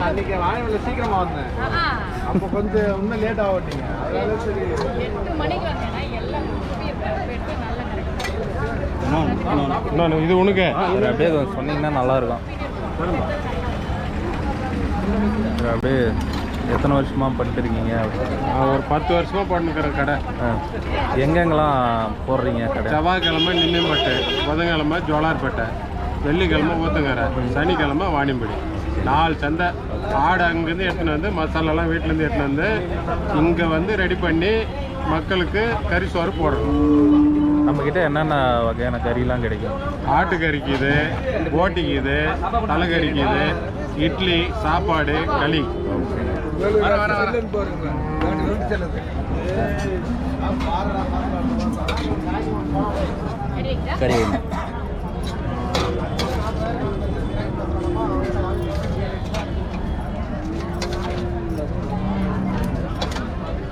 அன்னைக்கு சீக்கிரமா வந்தேன் அப்போ கொஞ்சம் இன்னும் லேட் ஆகட்டீங்க அதனால சரி எட்டு மணிக்கு வந்தேன்னா எல்லாம் இது உனக்கு அப்படியே சொன்னீங்கன்னா நல்லா இருக்கும் அப்படியே எத்தனை வருஷமா பண்ணிட்டு இருக்கீங்க நான் ஒரு பத்து வருஷமா பண்ணுக்கிற கடை. ஆ. எங்கெங்கெல்லாம் போடுறீங்க கடை? செவ்வாய்க்கிழமை நிம்மிம்பட்டு புதன்கிழமை ஜோலார்பேட்டை வெள்ளிக்கிழமை ஊத்தங்கரை சனிக்கிழமை வாணியம்படி. நாலு சந்தை ஆடு அங்கேருந்து எடுத்துன்னு வந்து மசாலாலாம் வீட்டிலேருந்து எடுத்துன்னு வந்து இங்கே வந்து ரெடி பண்ணி மக்களுக்கு கறி சோறு போடுறோம் நம்மக்கிட்ட என்னென்ன வகையான கறிலாம் கிடைக்கும்? ஆட்டுக்கறிக்கு இது போட்டிக்கு இது தலைக்கறிக்கு இது இட்லி சாப்பாடு களி. வர, வர, வர. ரெடி வைக்கிறா? கறி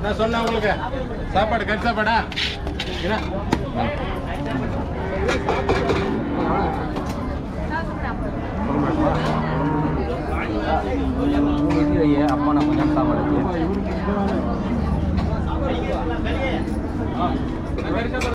நான் சொன்னேன் உங்களுக்கு சாப்பாடு கறி சாப்பாடா என்ன அப்பா நான் கொஞ்சம் சாப்பாடு